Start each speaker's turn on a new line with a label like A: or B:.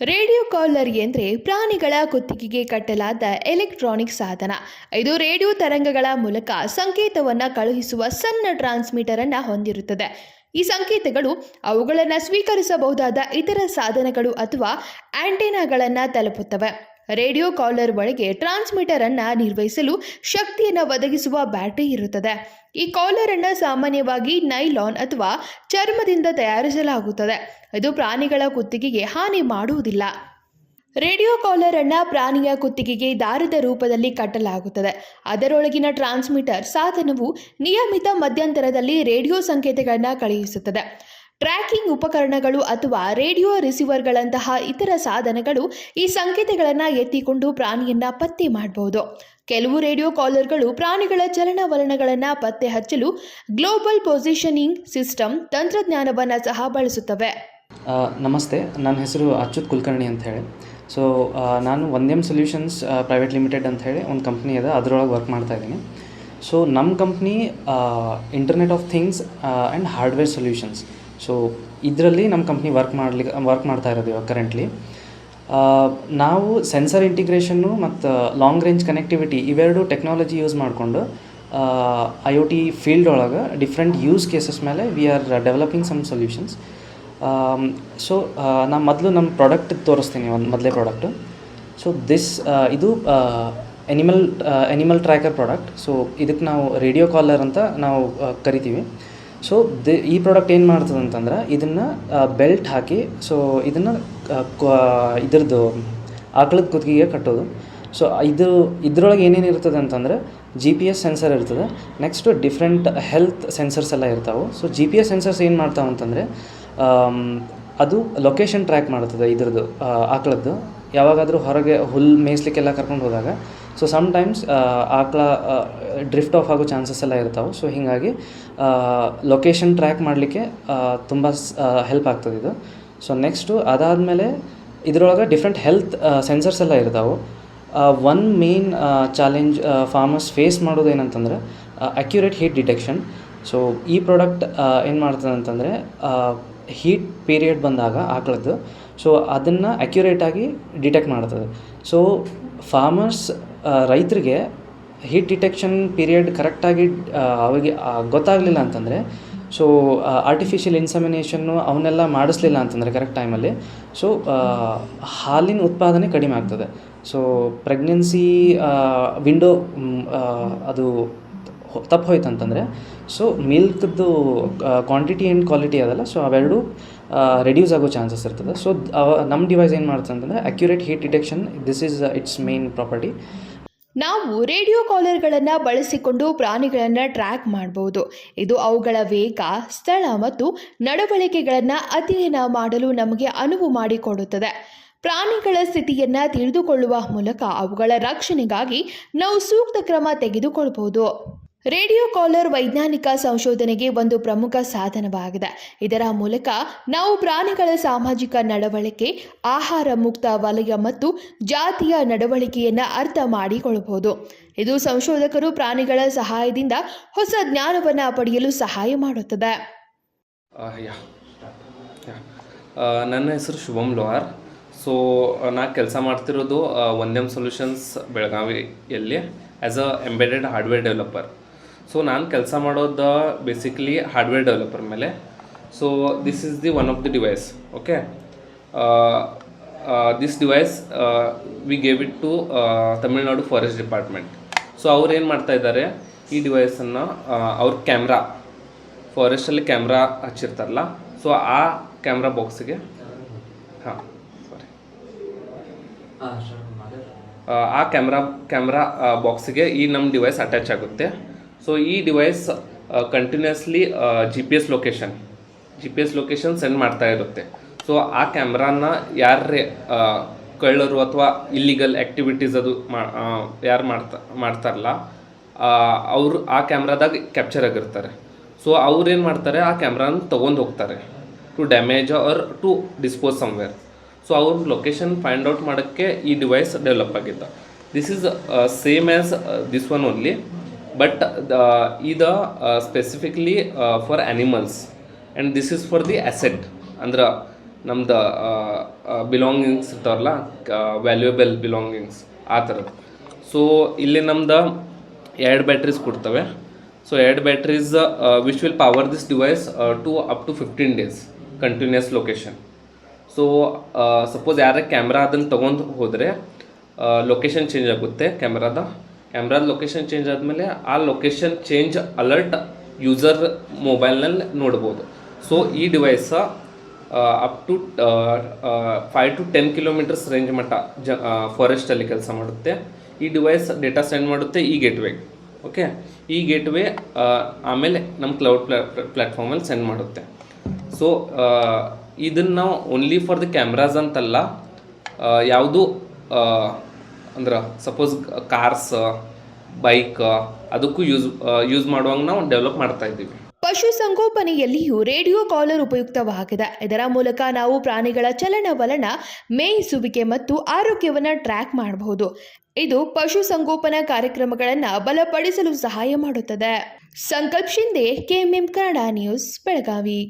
A: Radio collar ಎಂದರೆ ಪ್ರಾಣಿಗಳ ಕುತ್ತಿಗೆಗೆ ಕಟ್ಟಲಾದ ಎಲೆಕ್ಟ್ರಾನಿಕ್ ಸಾಧನ. ಇದು ರೇಡಿಯೋ ತರಂಗಗಳ ಮೂಲಕ ಸಂಕೇತವನ್ನು ಕಳುಹಿಸುವ ಸಣ್ಣ ಟ್ರಾನ್ಸ್ಮಿಟರ್ ಅನ್ನು ಹೊಂದಿರುತ್ತದೆ. ಈ ಸಂಕೇತಗಳು ಅವುಗಳನ್ನು ಸ್ವೀಕರಿಸಬಹುದಾದ ಇತರ ಸಾಧನಗಳು ಅಥವಾ ಆಂಟೆನಾಗಳನ್ನು ತಲುಪುತ್ತವೆ. ರೇಡಿಯೋ ಕಾಲರ್ ಒಳಗೆ ಟ್ರಾನ್ಸ್ಮಿಟರ್ ಅನ್ನು ನಿರ್ವಹಿಸಲು ಶಕ್ತಿಯನ್ನು ಒದಗಿಸುವ ಬ್ಯಾಟರಿ ಇರುತ್ತದೆ. ಈ ಕಾಲರ್ ಅನ್ನು ಸಾಮಾನ್ಯವಾಗಿ ನೈಲಾನ್ ಅಥವಾ ಚರ್ಮದಿಂದ ತಯಾರಿಸಲಾಗುತ್ತದೆ. ಇದು ಪ್ರಾಣಿಗಳ ಕುತ್ತಿಗೆಗೆ ಹಾನಿ ಮಾಡುವುದಿಲ್ಲ. ರೇಡಿಯೋ ಕಾಲರ್ ಅನ್ನ ಪ್ರಾಣಿಯ ಕುತ್ತಿಗೆಗೆ ದಾರದ ರೂಪದಲ್ಲಿ ಕಟ್ಟಲಾಗುತ್ತದೆ. ಅದರೊಳಗಿನ ಟ್ರಾನ್ಸ್ಮಿಟರ್ ಸಾಧನವು ನಿಯಮಿತ ಮಧ್ಯಂತರದಲ್ಲಿ ರೇಡಿಯೋ ಸಂಕೇತಗಳನ್ನು ಕಳುಹಿಸುತ್ತದೆ. ಟ್ರ್ಯಾಕಿಂಗ್ ಉಪಕರಣಗಳು ಅಥವಾ ರೇಡಿಯೋ ರಿಸೀವರ್ಗಳಂತಹ ಇತರ ಸಾಧನಗಳು ಈ ಸಂಕೇತಗಳನ್ನು ಎತ್ತಿಕೊಂಡು ಪ್ರಾಣಿಯನ್ನು ಪತ್ತೆ ಮಾಡಬಹುದು ಕೆಲವು ರೇಡಿಯೋ ಕಾಲರ್ಗಳು ಪ್ರಾಣಿಗಳ ಚಲನವಲನಗಳನ್ನು ಪತ್ತೆ ಹಚ್ಚಲು ಗ್ಲೋಬಲ್ ಪೊಸಿಷನಿಂಗ್ ಸಿಸ್ಟಮ್ ತಂತ್ರಜ್ಞಾನವನ್ನು ಸಹ ಬಳಸುತ್ತವೆ.
B: ನಮಸ್ತೆ. ನನ್ನ ಹೆಸರು ಅಚ್ಯುತ್ ಕುಲಕರ್ಣಿ ಅಂತ ಹೇಳಿ. ಸೊ ನಾನು ಒಂದೇಮ್ ಸೊಲ್ಯೂಷನ್ಸ್ ಪ್ರೈವೇಟ್ ಲಿಮಿಟೆಡ್ ಅಂತ ಹೇಳಿ ಒಂದು ಕಂಪ್ನಿ ಅದ, ಅದರೊಳಗೆ ವರ್ಕ್ ಮಾಡ್ತಾ ಇದ್ದೀನಿ. ಸೊ ನಮ್ಮ company internet of things and hardware solutions so ಇದರಲ್ಲಿ ನಮ್ಮ ಕಂಪ್ನಿ ವರ್ಕ್ ಮಾಡ್ಲಿಕ್ಕೆ ವರ್ಕ್ ಮಾಡ್ತಾ ಇರೋದು ಇವಾಗ ಕರೆಂಟ್ಲಿ ನಾವು ಸೆನ್ಸರ್ ಇಂಟಿಗ್ರೇಷನ್ನು ಮತ್ತು ಲಾಂಗ್ ರೇಂಜ್ ಕನೆಕ್ಟಿವಿಟಿ ಇವೆರಡು ಟೆಕ್ನಾಲಜಿ ಯೂಸ್ ಮಾಡಿಕೊಂಡು ಐ ಒ ಟಿ ಫೀಲ್ಡ್ ಒಳಗೆ ಡಿಫ್ರೆಂಟ್ ಯೂಸ್ ಕೇಸಸ್ ಮೇಲೆ we are developing some solutions so ನಾನು ಮೊದಲು ನಮ್ಮ ಪ್ರಾಡಕ್ಟ್ ತೋರಿಸ್ತೀನಿ ಒಂದು ಮೊದಲೇ ಪ್ರಾಡಕ್ಟು ಸೊ ದಿಸ್ ಇದು animal animal tracker product so ಇದಕ್ಕೆ ನಾವು ರೇಡಿಯೋ ಕಾಲರ್ ಅಂತ ನಾವು ಕರಿತೀವಿ. ಸೊ ದಿ ಈ ಪ್ರಾಡಕ್ಟ್ ಏನು ಮಾಡ್ತದೆ ಅಂತಂದ್ರೆ ಇದನ್ನು ಬೆಲ್ಟ್ ಹಾಕಿ ಸೊ ಇದನ್ನು ಇದ್ರದ್ದು, ಆಕಳದ ಕುತ್ತಿಗೆಗೆ ಕಟ್ಟೋದು. ಸೊ ಇದು, ಇದರೊಳಗೆ ಏನೇನು ಇರ್ತದೆ ಅಂತಂದರೆ ಜಿ ಪಿ ಎಸ್ ಸೆನ್ಸರ್ ಇರ್ತದೆ. ನೆಕ್ಸ್ಟು ಡಿಫ್ರೆಂಟ್ ಹೆಲ್ತ್ ಸೆನ್ಸರ್ಸ್ ಎಲ್ಲ ಇರ್ತಾವೆ. So G P S sensors ಏನು ಮಾಡ್ತಾವೆ ಅಂತಂದರೆ ಅದು ಲೊಕೇಶನ್ ಟ್ರ್ಯಾಕ್ ಮಾಡ್ತದೆ ಇದ್ರದ್ದು ಆಕಳದ್ದು. ಯಾವಾಗಾದರೂ ಹೊರಗೆ ಹುಲ್ಲು ಮೇಯಿಸ್ಲಿಕ್ಕೆಲ್ಲ ಕರ್ಕೊಂಡು ಹೋದಾಗ ಸೊ ಸಮ್ಟೈಮ್ಸ್ ಆಕ್ಳ ಡ್ರಿಫ್ಟ್ ಆಫ್ ಆಗೋ ಚಾನ್ಸಸ್ ಎಲ್ಲ ಇರ್ತಾವೆ. ಸೊ ಹೀಗಾಗಿ ಲೊಕೇಶನ್ ಟ್ರ್ಯಾಕ್ ಮಾಡಲಿಕ್ಕೆ ತುಂಬ ಹೆಲ್ಪ್ ಆಗ್ತದೆ ಇದು. ಸೊ ನೆಕ್ಸ್ಟು ಅದಾದಮೇಲೆ ಇದರೊಳಗೆ ಡಿಫ್ರೆಂಟ್ ಹೆಲ್ತ್ ಸೆನ್ಸರ್ಸ್ ಎಲ್ಲ ಇರ್ತಾವೆ. One main challenge farmers face ಮಾಡೋದು ಏನಂತಂದರೆ ಅಕ್ಯುರೇಟ್ ಹೀಟ್ ಡಿಟೆಕ್ಷನ್ ಸೊ ಈ ಪ್ರಾಡಕ್ಟ್ ಏನು ಮಾಡ್ತದೆ ಅಂತಂದರೆ ಹೀಟ್ ಪೀರಿಯಡ್ ಬಂದಾಗ ಆಕಳದ್ದು. ಸೊ ಅದನ್ನು ಅಕ್ಯುರೇಟಾಗಿ ಡಿಟೆಕ್ಟ್ ಮಾಡ್ತದೆ. ಸೊ ಫಾರ್ಮರ್ಸ್ ರೈತರಿಗೆ ಹೀಟ್ ಡಿಟೆಕ್ಷನ್ ಪೀರಿಯಡ್ ಕರೆಕ್ಟಾಗಿ ಅವರಿಗೆ ಗೊತ್ತಾಗಲಿಲ್ಲ ಅಂತಂದರೆ ಸೊ ಆರ್ಟಿಫಿಷಿಯಲ್ ಇನ್ಸಮಿನೇಷನ್ನು ಅವನ್ನೆಲ್ಲ ಮಾಡಿಸ್ಲಿಲ್ಲ ಅಂತಂದರೆ ಕರೆಕ್ಟ್ ಟೈಮಲ್ಲಿ ಸೊ ಹಾಲಿನ ಉತ್ಪಾದನೆ ಕಡಿಮೆ ಆಗ್ತದೆ. ಸೊ ಪ್ರೆಗ್ನೆನ್ಸಿ ವಿಂಡೋ ಅದು ತಪ್ಪು ಹೋಯ್ತು ಅಂತಂದರೆ ಸೊ ಮಿಲ್ಕ್ದು ಕ್ವಾಂಟಿಟಿ ಆ್ಯಂಡ್ ಕ್ವಾಲಿಟಿ ಅದಲ್ಲ ಸೊ ಅವೆರಡು ರೆಡ್ಯೂಸ್ ಆಗೋ ಚಾನ್ಸಸ್ ಇರ್ತದೆ. ಸೊ ನಮ್ಮ ಡಿವೈಸ್ ಏನು ಮಾಡ್ತಂತಂದರೆ accurate heat detection this is it's main property
A: ನಾವು ರೇಡಿಯೋ ಕಾಲರ್ಗಳನ್ನು ಬಳಸಿಕೊಂಡು ಪ್ರಾಣಿಗಳನ್ನು ಟ್ರ್ಯಾಕ್ ಮಾಡಬಹುದು ಇದು ಅವುಗಳ ವೇಗ, ಸ್ಥಳ ಮತ್ತು ನಡವಳಿಕೆಗಳನ್ನು ಅಧ್ಯಯನ ಮಾಡಲು ನಮಗೆ ಅನುವು ಮಾಡಿಕೊಡುತ್ತದೆ. ಪ್ರಾಣಿಗಳ ಸ್ಥಿತಿಯನ್ನು ತಿಳಿದುಕೊಳ್ಳುವ ಮೂಲಕ ಅವುಗಳ ರಕ್ಷಣೆಗಾಗಿ ನಾವು ಸೂಕ್ತ ಕ್ರಮ ತೆಗೆದುಕೊಳ್ಳಬಹುದು ರೇಡಿಯೋ ಕಾಲರ್ ವೈಜ್ಞಾನಿಕ ಸಂಶೋಧನೆಗೆ ಒಂದು ಪ್ರಮುಖ ಸಾಧನವಾಗಿದೆ. ಇದರ ಮೂಲಕ ನಾವು ಪ್ರಾಣಿಗಳ ಸಾಮಾಜಿಕ ನಡವಳಿಕೆ, ಆಹಾರ ಮುಕ್ತ ವಲಯ ಮತ್ತು ಜಾತಿಯ ನಡವಳಿಕೆಯನ್ನು ಅರ್ಥ ಮಾಡಿಕೊಳ್ಳಬಹುದು ಇದು ಸಂಶೋಧಕರು ಪ್ರಾಣಿಗಳ ಸಹಾಯದಿಂದ ಹೊಸ ಜ್ಞಾನವನ್ನು ಪಡೆಯಲು ಸಹಾಯ ಮಾಡುತ್ತದೆ.
C: ನನ್ನ ಹೆಸರು ಶುಭಂ ಲೋಹಾರ್. ಸೊ ನಾ ಕೆಲಸ ಮಾಡ್ತಿರೋದು ಒಂದೆಮ್ ಸೊಲ್ಯೂಷನ್ಸ್ ಬೆಳಗಾವಿಯಲ್ಲಿ as a embedded hardware developer so ನಾನು ಕೆಲಸ ಮಾಡೋದು ಬೇಸಿಕ್ಲಿ ಹಾರ್ಡ್ವೇರ್ ಡೆವಲಪರ್ ಮೇಲೆ. So this is the one of the device okay this device we gave it to Tamil Nadu forest department so ಅವ್ರು ಏನು ಮಾಡ್ತಾ ಇದ್ದಾರೆ ಈ ಡಿವೈಸನ್ನು ಅವ್ರ ಕ್ಯಾಮ್ರಾ ಫಾರೆಸ್ಟಲ್ಲಿ ಕ್ಯಾಮ್ರಾ ಹಚ್ಚಿರ್ತಾರಲ್ಲ? ಸೊ ಆ ಕ್ಯಾಮ್ರಾ ಬಾಕ್ಸಿಗೆ ಹಾಂ ಸಾರಿ ಆ ಕ್ಯಾಮ್ರಾ ಕ್ಯಾಮ್ರಾ ಬಾಕ್ಸಿಗೆ ಈ ನಮ್ಮ ಡಿವೈಸ್ ಅಟ್ಯಾಚ್ ಆಗುತ್ತೆ. ಸೊ ಈ device continuously G P S location G P S location send ಮಾಡ್ತಾ ಇರುತ್ತೆ. ಸೊ ಆ ಕ್ಯಾಮ್ರಾನ ಯಾರೇ ಕಳ್ಳರು ಅಥವಾ ಇಲ್ಲಿಗಲ್ ಆ್ಯಕ್ಟಿವಿಟೀಸ್ ಅದು ಮಾ ಯಾರು ಮಾಡ್ತಾ, ಮಾಡ್ತಾರಲ್ಲ ಅವರು, ಆ ಕ್ಯಾಮ್ರಾದಾಗ ಕ್ಯಾಪ್ಚರ್ ಆಗಿರ್ತಾರೆ. ಸೊ ಅವ್ರು ಏನು ಮಾಡ್ತಾರೆ, ಆ ಕ್ಯಾಮ್ರಾನ ತೊಗೊಂಡು ಹೋಗ್ತಾರೆ. To damage or to dispose somewhere so ಅವ್ರ ಲೊಕೇಶನ್ ಫೈಂಡ್ ಔಟ್ ಮಾಡೋಕ್ಕೆ ಈ ಡಿವೈಸ್ ಡೆವಲಪ್ ಆಗಿದ್ದ. This is same as this one only but ಇದು specifically for animals and this is for the asset ಅಂದ್ರೆ ನಮ್ದು ಬಿಲಾಂಗಿಂಗ್ಸ್ ಇರ್ತಾವಲ್ಲ ವ್ಯಾಲ್ಯೂಯಬಲ್ ಬಿಲಾಂಗಿಂಗ್ಸ್ ಆ ಥರದ್ದು. ಸೊ ಇಲ್ಲಿ ನಮ್ದು ಎರಡು ಬ್ಯಾಟ್ರೀಸ್ ಕೊಡ್ತವೆ. ಸೊ ಎರಡು batteries which will power this device to up to fifteen days continuous location so suppose ಯಾರ ಕ್ಯಾಮ್ರಾ ಅದನ್ನು ತೊಗೊಂಡು ಹೋದರೆ ಲೊಕೇಶನ್ ಚೇಂಜ್ ಆಗುತ್ತೆ ಕ್ಯಾಮ್ರಾದ ಕ್ಯಾಮ್ರಾದ ಲೊಕೇಶನ್ ಚೇಂಜ್ ಆದಮೇಲೆ ಆ ಲೊಕೇಶನ್ ಚೇಂಜ್ ಅಲರ್ಟ್ ಯೂಸರ್ ಮೊಬೈಲ್ನಲ್ಲಿ ನೋಡ್ಬೋದು. ಸೊ ಈ device up to five to ten kilometres range ಮಟ್ಟ ಜ ಫಾರೆಸ್ಟಲ್ಲಿ ಕೆಲಸ ಮಾಡುತ್ತೆ. ಈ ಡಿವೈಸ್ ಡೇಟಾ ಸೆಂಡ್ ಮಾಡುತ್ತೆ ಈ ಗೇಟ್ವೇಗೆ ಓಕೆ ಈ ಗೇಟ್ವೇ ಆಮೇಲೆ ನಮ್ಮ ಕ್ಲೌಡ್ ಪ್ಲಾ ಪ್ಲ್ಯಾಟ್ಫಾರ್ಮಲ್ಲಿ ಸೆಂಡ್ ಮಾಡುತ್ತೆ. ಸೊ ಇದನ್ನು ನಾವು ಓನ್ಲಿ ಫಾರ್ ದ ಕ್ಯಾಮ್ರಾಸ್ ಅಂತಲ್ಲ ಯಾವುದು ಅಂದ್ರೆ ಸಪೋಸ್ ಕಾರ್ಸ್ ಬೈಕ್ ಅದಕ್ಕೂ ಯೂಸ್ ಯೂಸ್ ಮಾಡುವಾಗ ನಾವು ಡೆವಲಪ್ ಮಾಡ್ತಾ ಇದ್ದೀವಿ.
A: ಪಶುಸಂಗೋಪನೆಯಲ್ಲಿಯೂ ರೇಡಿಯೋ ಕಾಲರ್ ಉಪಯುಕ್ತವಾಗಿದೆ. ಇದರ ಮೂಲಕ ನಾವು ಪ್ರಾಣಿಗಳ ಚಲನವಲನ ಮೇಯಿಸುವಿಕೆ ಮತ್ತು ಆರೋಗ್ಯವನ್ನು ಟ್ರ್ಯಾಕ್ ಮಾಡಬಹುದು. ಇದು ಪಶುಸಂಗೋಪನಾ ಕಾರ್ಯಕ್ರಮಗಳನ್ನು ಬಲಪಡಿಸಲು ಸಹಾಯ ಮಾಡುತ್ತದೆ. Sankalp Shinde KMM Kannada news, Belagavi.